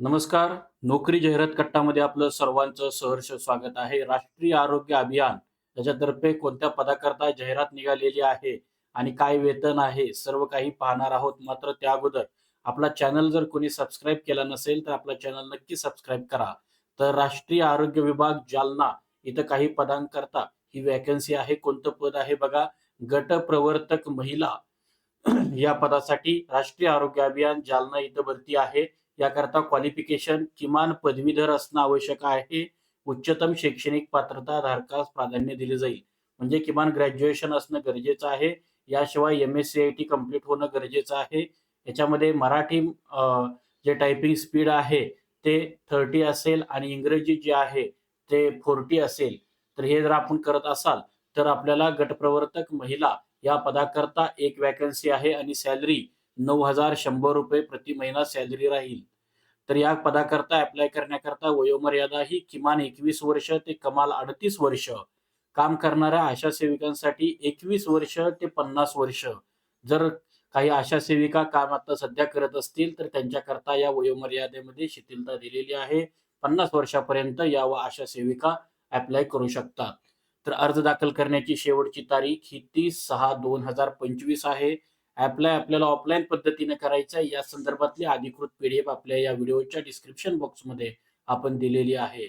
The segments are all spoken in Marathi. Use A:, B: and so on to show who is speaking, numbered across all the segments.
A: नमस्कार. नोकरी जाहिरात कट्टामध्ये आपलं सर्वांचं सहर्ष स्वागत आहे. राष्ट्रीय आरोग्य अभियान त्याच्यातर्फे कोणत्या पदाकरता जाहिरात निघालेली आहे आणि काय वेतन आहे सर्व काही पाहणार आहोत. मात्र त्या अगोदर आपला चॅनल जर कोणी सबस्क्राईब केला नसेल तर आपला चॅनल नक्की सबस्क्राईब करा. तर राष्ट्रीय आरोग्य विभाग जालना इथं काही पदांकरता ही वॅकन्सी आहे. कोणतं पद आहे बघा? गट प्रवर्तक महिला. या पदासाठी राष्ट्रीय आरोग्य अभियान जालना इथं भरती आहे. याकरता क्वालिफिकेशन किमान पदवीधर असणं आवश्यक आहे. उच्चतम शैक्षणिक पात्रता धारकास प्राधान्य दिले जाईल. म्हणजे किमान ग्रॅज्युएशन असणं गरजेचं आहे. याशिवाय M S C I T complete होणं गरजेचं आहे. याच्यामध्ये मराठी जे टायपिंग स्पीड आहे ते थर्टी असेल आणि इंग्रजी जे आहे ते फोर्टी असेल. तर हे जर आपण करत असाल तर आपल्याला गटप्रवर्तक महिला या पदाकरता एक वॅकन्सी आहे आणि सॅलरी नऊ हजार शंभर रुपये प्रति महिना सॅलरी राहील. तर या पदाकरता अप्लाय करण्याकरता वयोमर्यादा ही किमान एकवीस वर्ष ते कमाल अडतीस वर्ष काम करणाऱ्या आशा सेविकांसाठी एकवीस वर्ष ते पन्नास वर्ष. जर काही आशा सेविका काम आता सध्या करत असतील तर त्यांच्याकरता या वयोमर्यादेमध्ये शिथिलता दिलेली आहे. पन्नास वर्षापर्यंत या व आशा सेविका अप्लाय करू शकतात. तर अर्ज दाखल करण्याची शेवटची तारीख ही तीस सहा दोन हजार पंचवीस आहे. अप्लाय आपल्याला ऑफलाईन पद्धतीने करायचा या संदर्भातली अधिकृत पीडीएफ आपल्या या व्हिडिओच्या डिस्क्रिप्शन बॉक्समध्ये आपण दिलेली आहे.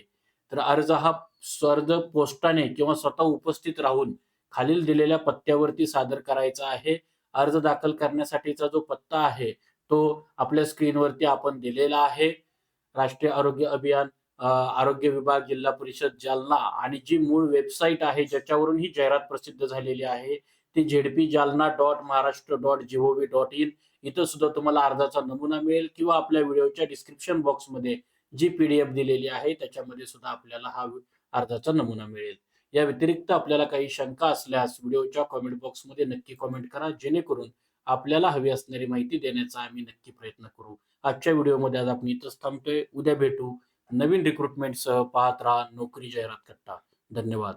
A: तर अर्ज हा स्वर्ग पोस्टाने किंवा स्वतः उपस्थित राहून खालील दिलेल्या पत्त्यावरती सादर करायचा आहे. अर्ज दाखल करण्यासाठीचा जो पत्ता आहे तो आपल्या स्क्रीनवरती आपण दिलेला आहे. राष्ट्रीय आरोग्य अभियान आरोग्य विभाग जिल्हा परिषद जालना आणि जी मूळ वेबसाईट आहे ज्याच्यावरून ही जाहिरात प्रसिद्ध झालेली आहे ते ZP Jalna dot Maharashtra dot gov dot in. इथं सुद्धा तुम्हाला अर्जाचा नमुना मिळेल किंवा आपल्या व्हिडिओच्या डिस्क्रिप्शन बॉक्समध्ये जी पीडीएफ दिलेली आहे त्याच्यामध्ये सुद्धा आपल्याला हा अर्जाचा नमुना मिळेल. या व्यतिरिक्त आपल्याला काही शंका असल्यास व्हिडिओच्या कॉमेंट बॉक्समध्ये नक्की कॉमेंट करा जेणेकरून आपल्याला हवी असणारी माहिती देण्याचा आम्ही नक्की प्रयत्न करू. आजच्या व्हिडिओमध्ये आज आपण इथंच थांबतोय. उद्या भेटू नवीन रिक्रुटमेंटसह पाहत राहा नोकरी जाहिरात कट्टा. धन्यवाद.